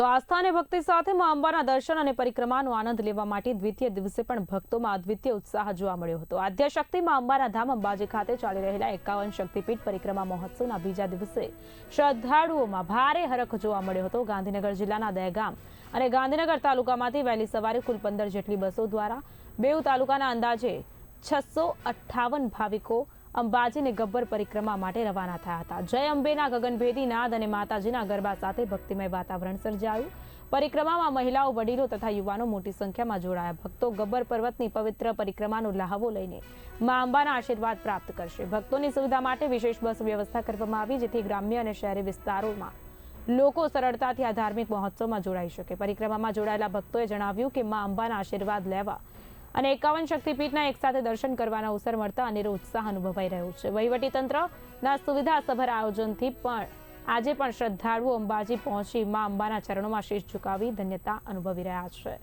તો આસ્થા અને ભક્તિ સાથે મા અંબાના દર્શન અને પરિક્રમાનો આનંદ લેવા માટે દ્વિતીય દિવસે પણ ભક્તોમાં અદ્વિતીય ઉત્સાહ જોવા મળ્યો હતો. આદ્યશક્તિ મા અંબાના ધામ અંબાજી ખાતે ચાલી રહેલા એકાવન શક્તિપીઠ પરિક્રમા મહોત્સવના બીજા દિવસે શ્રદ્ધાળુઓમાં ભારે હરખ જોવા મળ્યો હતો. ગાંધીનગર જિલ્લાના દહેગામ અને ગાંધીનગર તાલુકામાંથી વહેલી સવારે કુલ પંદર જેટલી બસો દ્વારા બેઉ તાલુકાના અંદાજે છસો અઠ્ઠાવન ભાવિકો અંબાજીને ગબ્બર પરિક્રમા માટે રવાના થયા હતા. જય અંબેના ગગનભેદી નાદ અને માતાજીના ગરબા સાથે ભક્તિમય વાતાવરણ સર્જાયું. પરિક્રમામાં મહિલાઓ, વડીલો તથા યુવાનો મોટી સંખ્યામાં જોડાયા. ભક્તો ગબ્બર પર્વતની પવિત્ર પરિક્રમાનો લહાવો લઈને મા અંબાના આશીર્વાદ પ્રાપ્ત કરશે. ભક્તોની સુવિધા માટે વિશેષ બસ વ્યવસ્થા કરવામાં આવી, જેથી ગ્રામ્ય અને શહેરી વિસ્તારોમાં લોકો સરળતાથી આ ધાર્મિક મહોત્સવમાં જોડાઈ શકે. પરિક્રમામાં જોડાયેલા ભક્તોએ જણાવ્યું કે મા અંબાના આશીર્વાદ લેવા અને એકાવન શક્તિપીઠના એકસાથે દર્શન કરવાના અવસર મળતા અનેરો ઉત્સાહ અનુભવાઈ રહ્યો છે. વહીવટીતંત્રના સુવિધાસભર આયોજનથી પણ આજે પણ શ્રદ્ધાળુઓ અંબાજી પહોંચી મા અંબાના ચરણોમાં શીશ ઝુકાવી ધન્યતા અનુભવી રહ્યા છે.